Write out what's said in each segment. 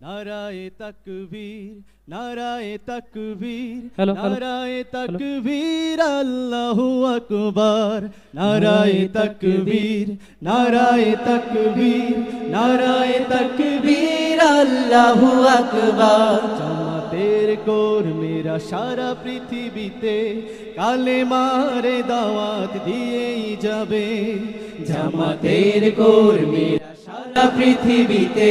নারায়ে তাকবীর নারায়ে তাকবীর. নারায়ে তাকবীর আল্লাহু আকবার নারায়ে তাকবীর নারায়ে তাকবীর নারায়ে তাকবীর আল্লাহু আকবার জামাতের কর্মীরা সারা পৃথিবীতে কালে মারে দাওয়াত দিয়েই যাবে জামাতের কর্মীরা সারা পৃথিবীতে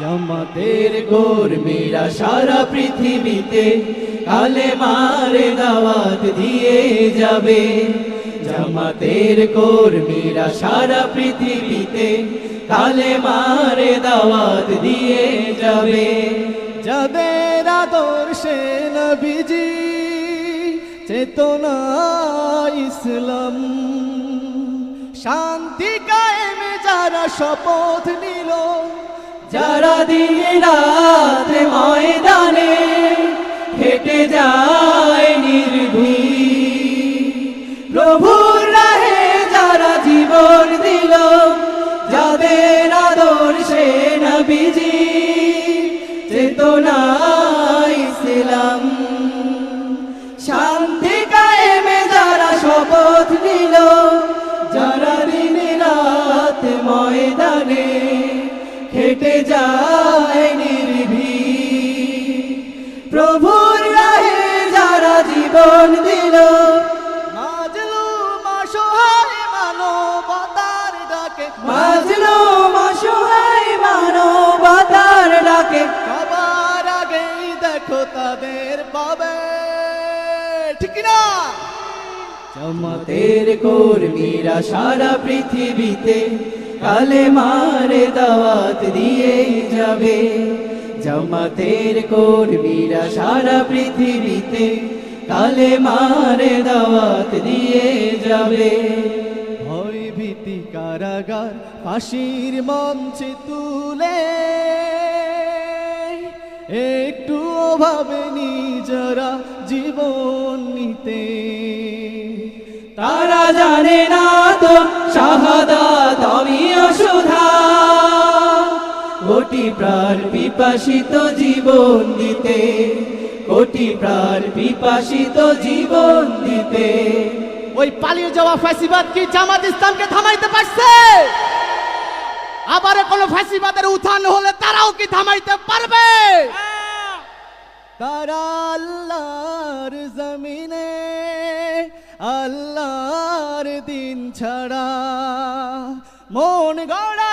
জামাতের কর্মীরা সারা পৃথিবীতে কালে মারে দাওয়াত দিয়ে যাবে। জামাতের কর্মীরা সারা পৃথিবীতে কালে মারে দাওয়াত দিয়ে যাবে। যাদের আদর্শে নবীজি, চেতনা ইসলাম। শান্তি কায়েমে যারা শপথ নিল যারা দিন রাত ময়দানে হেঁটে যায় যায় নির্ভীক। প্রভুর রাহে যারা জীবন দিল মাজলুম অসহায় মানবতার ডাকে। মাজলুম অসহায় মানবতার ডাকে। সবার আগেই দেখো তাদের পাবে। ঠিক না জামাতের কর্মীরা সারা পৃথিবীতে কালে মারে দাওয়াত দিয়ে যাবে। জামাতের কর্মীরা সারা পৃথিবীতে কালে মারে দাওয়াত দিয়ে যাবে। ভয় ভীতি কারাগার ফাঁসির মঞ্চে তুলে, একটু ভাবেনি যারা জীবন নিতে। তারা জানে না তো শাহাদাত আমিও সুধা কোটি প্রাণ পিপাসিত জীবন দিতে কোটি প্রাণ পিপাসিত জীবন দিতে। ওই পালিয়ে যাওয়া ফ্যাসিবাদ কি জামাত ইসলামকে থামাইতে পারছে? আবার কোন ফ্যাসিবাদের উত্থান হলে তারাও কি থামাইতে পারবে? তারা আল্লাহর জমিনে আল্লাহর দিন ছাড়া মন গড়া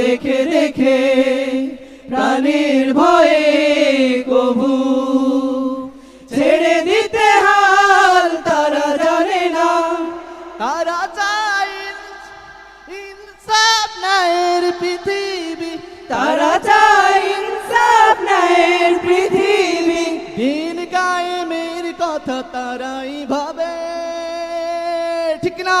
দেখে দেখে, প্রাণের ভয়ে কভু ছেড়ে দিতে হাল তারা জানে না, তারা চাই ইনসাফ পৃথিবী। তারা চাই ইনসাফ পৃথিবী। দিন কায়েমের কথা তারাই ভাবে, ঠিক না?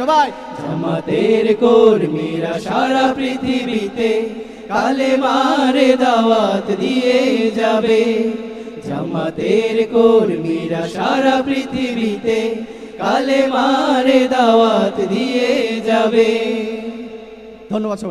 সবাই। জামাতের কর্মীরা সারা পৃথিবীতে কালে মারে দাওয়াত দিয়ে যাবে। জামাতের কর্মীরা সারা পৃথিবীতে কালে মারে দাওয়াত দিয়ে যাবে। ধন্যবাদ